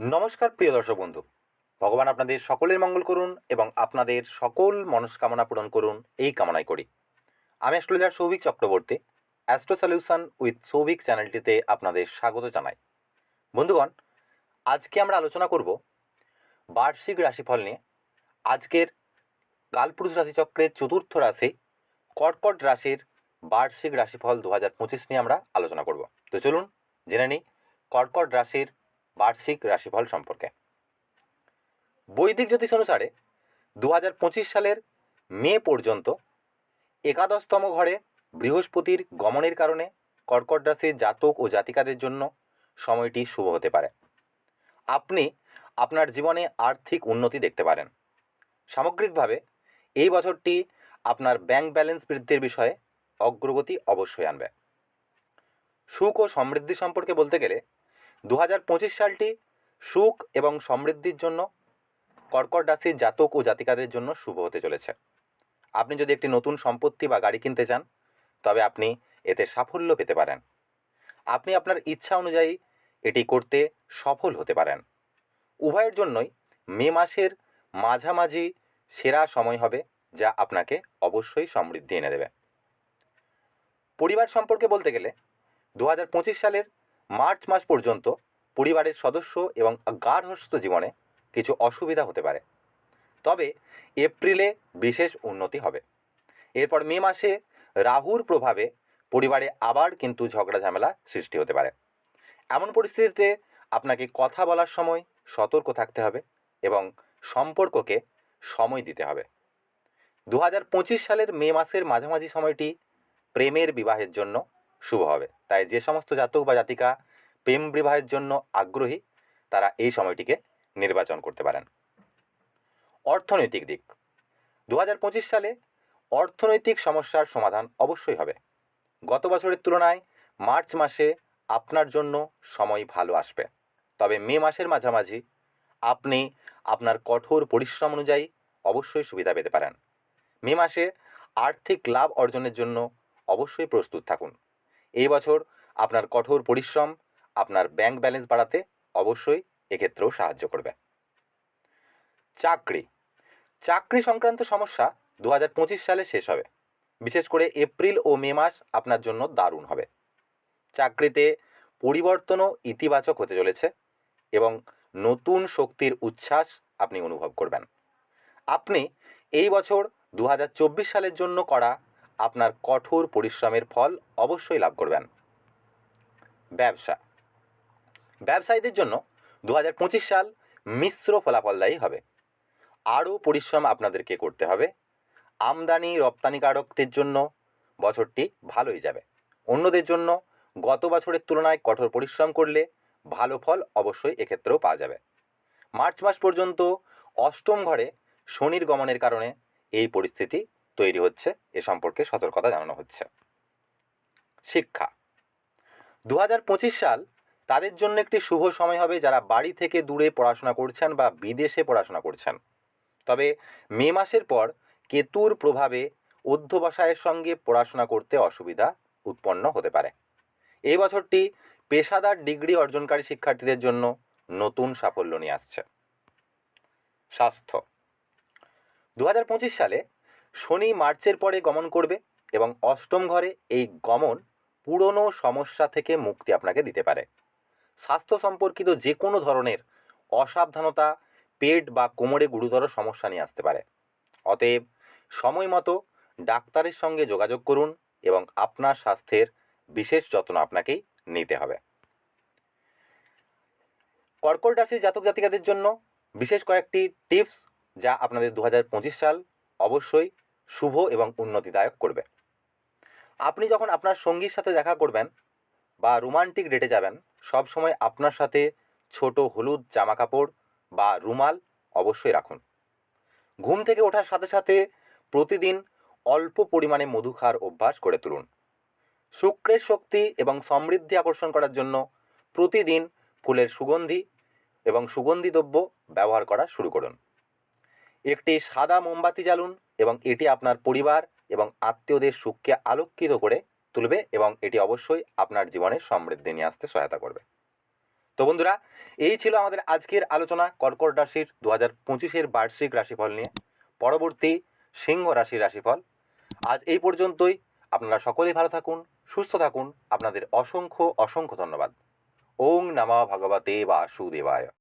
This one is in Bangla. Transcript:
নমস্কার, প্রিয় দর্শক বন্ধু। ভগবান আপনাদের সকলের মঙ্গল করুন এবং আপনাদের সকল মনস্কামনা পূরণ করুন এই কামনাই করি। আমি astrologer Souvik Chakraborty, astro solution with Souvik চ্যানেলটিতে আপনাদের স্বাগত জানাই। বন্ধুগণ, আজকে আমরা আলোচনা করব বার্ষিক রাশিফল নিয়ে। আজকের কালপুরুষ রাশিচক্রের চতুর্থ রাশি কর্কট রাশির বার্ষিক রাশিফল দু হাজার পঁচিশ নিয়ে আমরা আলোচনা করব। তো চলুন, জেনে নিই কর্কট রাশির বার্ষিক রাশিফল সম্পর্কে। বৈদিক জ্যোতিষ অনুসারে দু হাজার পঁচিশ সালের মে পর্যন্ত একাদশতম ঘরে বৃহস্পতির গমনের কারণে কর্কট রাশির জাতক ও জাতিকাদের জন্য সময়টি শুভ হতে পারে। আপনি আপনার জীবনে আর্থিক উন্নতি দেখতে পারেন। সামগ্রিকভাবে এই বছরটি আপনার ব্যাংক ব্যালেন্স বৃদ্ধির বিষয়ে অগ্রগতি অবশ্যই আনবে। সুখ ও সমৃদ্ধি সম্পর্কে বলতে গেলে দু হাজার পঁচিশ সালটি সুখ এবং সমৃদ্ধির জন্য কর্কট রাশির জাতক ও জাতিকাদের জন্য শুভ হতে চলেছে। আপনি যদি একটি নতুন সম্পত্তি বা গাড়ি কিনতে চান, তবে আপনি এতে সাফল্য পেতে পারেন। আপনি আপনার ইচ্ছা অনুযায়ী এটি করতে সফল হতে পারেন। উভয়ের জন্যই মে মাসের মাঝামাঝি সেরা সময় হবে, যা আপনাকে অবশ্যই সমৃদ্ধি এনে দেবে। পরিবার সম্পর্কে বলতে গেলে দু হাজার পঁচিশ সালের মার্চ মাস পর্যন্ত পরিবারের সদস্য এবং গার্হস্থ জীবনে কিছু অসুবিধা হতে পারে। তবে এপ্রিলে বিশেষ উন্নতি হবে। এরপর মে মাসে রাহুর প্রভাবে পরিবারে আবার কিন্তু ঝগড়া ঝামেলা সৃষ্টি হতে পারে। এমন পরিস্থিতিতে আপনাকে কথা বলার সময় সতর্ক থাকতে হবে এবং সম্পর্ককে সময় দিতে হবে। দু হাজার পঁচিশ সালের মে মাসের মাঝামাঝি সময়টি প্রেমের বিবাহের জন্য শুভ হবে। তাই যে সমস্ত জাতক বা জাতিকা প্রেম বিবাহের জন্য আগ্রহী, তারা এই সময়টিকে নির্বাচন করতে পারেন। অর্থনৈতিক দিক। দু হাজার পঁচিশ সালে অর্থনৈতিক সমস্যার সমাধান অবশ্যই হবে। গত বছরের তুলনায় মার্চ মাসে আপনার জন্য সময় ভালো আসবে। তবে মে মাসের মাঝামাঝি আপনি আপনার কঠোর পরিশ্রম অনুযায়ী অবশ্যই সুবিধা পেতে পারেন। মে মাসে আর্থিক লাভ অর্জনের জন্য অবশ্যই প্রস্তুত থাকুন। এই বছর আপনার কঠোর পরিশ্রম, আপনার ব্যাংক ব্যালেন্স বাড়াতে অবশ্যই এক্ষেত্রেও সাহায্য করবে। চাকরি। চাকরি সংক্রান্ত সমস্যা দু হাজার পঁচিশ সালে শেষ হবে। বিশেষ করে এপ্রিল ও মে মাস আপনার জন্য দারুণ হবে। চাকরিতে পরিবর্তনও ইতিবাচক হতে চলেছে এবং নতুন শক্তির উচ্ছ্বাস আপনি অনুভব করবেন। আপনি এই বছর দু হাজার চব্বিশ সালের জন্য করা আপনার কঠোর পরিশ্রমের ফল অবশ্যই লাভ করবেন। ব্যবসা। ব্যবসায়ীদের জন্য দু হাজার পঁচিশ সাল মিশ্র ফলাফলদায়ী হবে। আরও পরিশ্রম আপনাদেরকে করতে হবে। আমদানি রপ্তানিকারকদের জন্য বছরটি ভালোই যাবে। অন্যদের জন্য গত বছরের তুলনায় কঠোর পরিশ্রম করলে ভালো ফল অবশ্যই এক্ষেত্রেও পাওয়া যাবে। মার্চ মাস পর্যন্ত অষ্টম ঘরে শনির গমনের কারণে এই পরিস্থিতি তৈরি হচ্ছে, এ সম্পর্কে সতর্কতা জানানো হচ্ছে। শিক্ষা। দু হাজার পঁচিশ সাল তাদের জন্য একটি শুভ সময় হবে যারা বাড়ি থেকে দূরে পড়াশোনা করছেন বা বিদেশে পড়াশোনা করছেন। তবে মে মাসের পর কেতুর প্রভাবে অধ্যবসায়ের সঙ্গে পড়াশোনা করতে অসুবিধা উৎপন্ন হতে পারে। এই বছরটি পেশাদার ডিগ্রি অর্জনকারী শিক্ষার্থীদের জন্য নতুন সাফল্য নিয়ে আসছে। স্বাস্থ্য। দু হাজার পঁচিশ সালে শনি মার্চের পরে গমন করবে এবং অষ্টম ঘরে এই গমন পুরনো সমস্যা থেকে মুক্তি আপনাকে দিতে পারে। স্বাস্থ্য সম্পর্কিত যে কোনো ধরনের অসাবধানতা, পেট বা কোমরে গুরুতর সমস্যা নিয়ে আসতে পারে। অতএব সময় মতো ডাক্তারের সঙ্গে যোগাযোগ করুন এবং আপনার স্বাস্থ্যের বিশেষ যত্ন আপনাকেই নিতে হবে। কর্কট রাশির জাতক জাতিকাদের জন্য বিশেষ কয়েকটি টিপস যা আপনাদের দু হাজার পঁচিশ সাল অবশ্যই শুভ এবং উন্নতিদায়ক করবে। আপনি যখন আপনার সঙ্গীর সাথে দেখা করবেন বা রোমান্টিক ডেটে যাবেন, সব সময় আপনার সাথে ছোট হলুদ জামা কাপড় বা রুমাল অবশ্যই রাখুন। ঘুম থেকে ওঠার সাথে সাথে প্রতিদিন অল্প পরিমাণে মধু খাওয়ার অভ্যাস করে তুলুন। শুক্রের শক্তি এবং সমৃদ্ধি আকর্ষণ করার জন্য প্রতিদিন ফুলের সুগন্ধি এবং সুগন্ধি দ্রব্য ব্যবহার করা শুরু করুন। একটি সাদা মোমবাতি জ্বালুন এবং এটি আপনার পরিবার এবং আত্মীয়দের সুখকে আলোকিত করে তুলবে এবং এটি অবশ্যই আপনার জীবনে সমৃদ্ধি নিয়ে আসতে সহায়তা করবে। তো বন্ধুরা, এই ছিল আমাদের আজকের আলোচনা কর্কট রাশির দু হাজার পঁচিশের বার্ষিক রাশিফল নিয়ে। পরবর্তী সিংহ রাশির রাশিফল। আজ এই পর্যন্তই। আপনারা সকলেই ভালো থাকুন, সুস্থ থাকুন। আপনাদের অসংখ্য অসংখ্য ধন্যবাদ। ওং নমঃ ভগবতে বাসুদেবায়।